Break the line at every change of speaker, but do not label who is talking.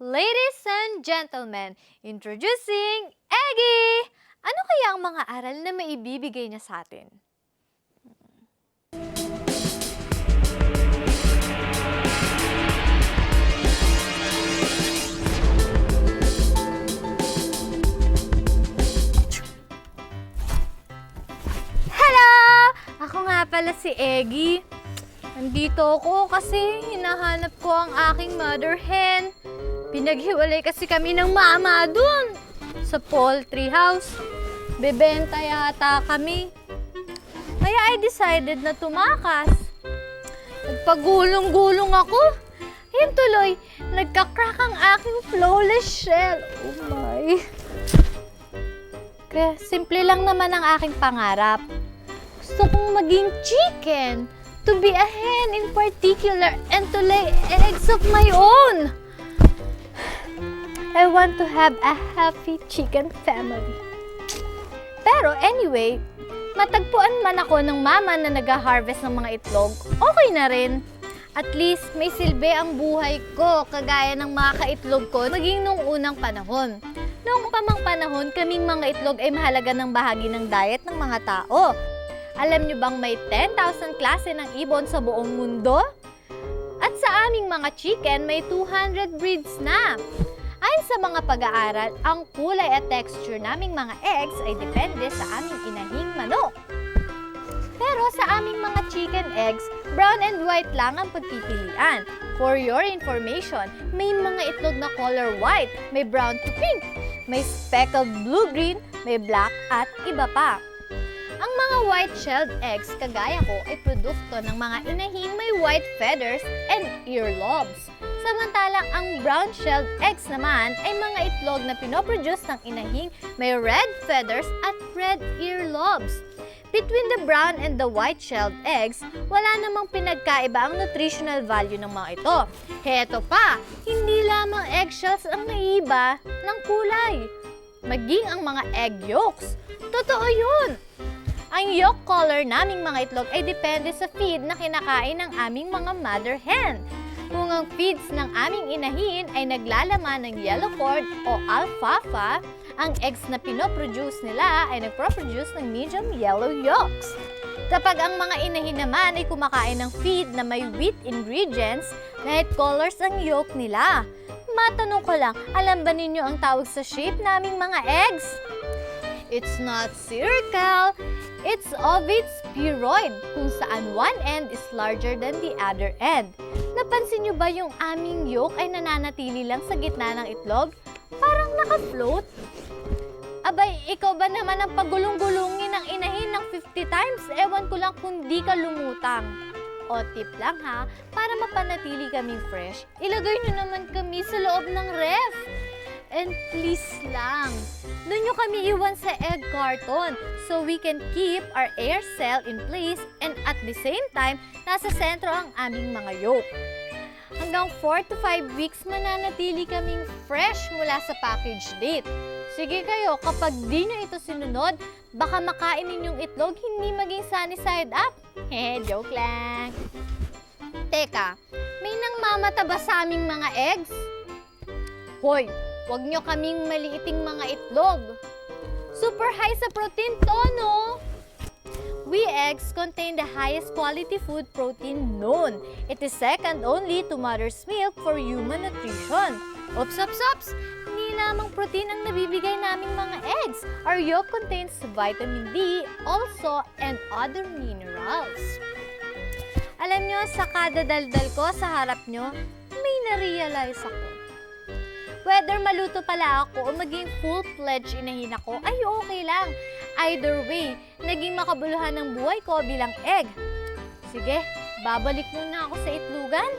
Ladies and gentlemen, introducing Eggy! Ano kaya ang mga aral na maibibigay niya sa atin? Hello! Ako nga pala si Eggy. Nandito ako kasi hinahanap ko ang aking mother hen. Pinaghiwalay kasi kami ng mama dun sa poultry house. Bebenta yata kami. Kaya I decided na tumakas. Nagpagulong-gulong ako. Yun tuloy, nagka-crack ang aking flawless shell. Oh my. Kaya simple lang naman ang aking pangarap. Gusto kong maging chicken. To be a hen in particular and to lay eggs of my own. I want to have a happy chicken family. Pero anyway, matagpuan man ako ng mama na nag-harvest ng mga itlog, okay na rin. At least may silbi ang buhay ko kagaya ng mga kaitlog ko maging nung unang panahon. Noong pamang panahon, kaming mga itlog ay mahalaga ng bahagi ng diet ng mga tao. Alam nyo bang may 10,000 klase ng ibon sa buong mundo? At sa aming mga chicken, may 200 breeds na. Ayon sa mga pag-aaral, ang kulay at texture naming mga eggs ay depende sa aming inahing manok. Pero sa aming mga chicken eggs, brown and white lang ang pagpipilian. For your information, may mga itlog na color white, may brown to pink, may speckled blue-green, may black at iba pa. Ang mga white-shelled eggs kagaya ko ay produkto ng mga inahing may white feathers and earlobes. Samantalang ang brown-shelled eggs naman ay mga itlog na pinoproduce ng inahing may red feathers at red earlobes. Between the brown and the white-shelled eggs, wala namang pinagkaiba ang nutritional value ng mga ito. Heto pa, hindi lamang eggshells ang naiiba ng kulay. Maging ang mga egg yolks. Totoo yun! Ang yolk color naming mga itlog ay depende sa feed na kinakain ng aming mga mother hen. Kung ang feeds ng aming inahin ay naglalaman ng yellow cord o alfalfa, ang eggs na pinoproduce nila ay nagproproduce ng medium yellow yolks. Kapag ang mga inahin naman ay kumakain ng feed na may wheat ingredients, light colors ang yolk nila. Matanong ko lang, alam ba ninyo ang tawag sa shape naming mga eggs? It's not circle, it's ovate spheroid kung saan one end is larger than the other end. Napansin nyo ba yung aming yolk ay nananatili lang sa gitna ng itlog? Parang naka-float. Abay, ikaw ba naman ang pagulong-gulungin ng inahin ng 50 times? Ewan ko lang kung di ka lumutang. O tip lang ha, para mapanatili kaming fresh, ilagay nyo naman kami sa loob ng ref. And please lang, doon nyo kami iwan sa egg carton so we can keep our air cell in place and at the same time, nasa sentro ang aming mga yolk. Hanggang 4 to 5 weeks mananatili kaming fresh mula sa package date. Sige kayo, kapag di nyo ito sinunod, baka makain ninyong itlog hindi maging sunny side up. Hehe, joke lang. Teka, may nang mamataba sa aming mga eggs? Hoy, Huwag nyo kaming maliiting mga itlog. Super high sa protein to, no? We eggs contain the highest quality food protein known. It is second only to mother's milk for human nutrition. Ops, ops, ops! Hindi lamang protein ang nabibigay naming mga eggs. Our yolk contains vitamin D also and other minerals. Alam nyo, sa kada daldal ko sa harap nyo, may na-realize ako. Whether maluto pala ako o maging full-fledged inahin ako, ay okay lang. Either way, naging makabuluhan ng buhay ko bilang egg. Sige, babalik muna ako sa itlugan.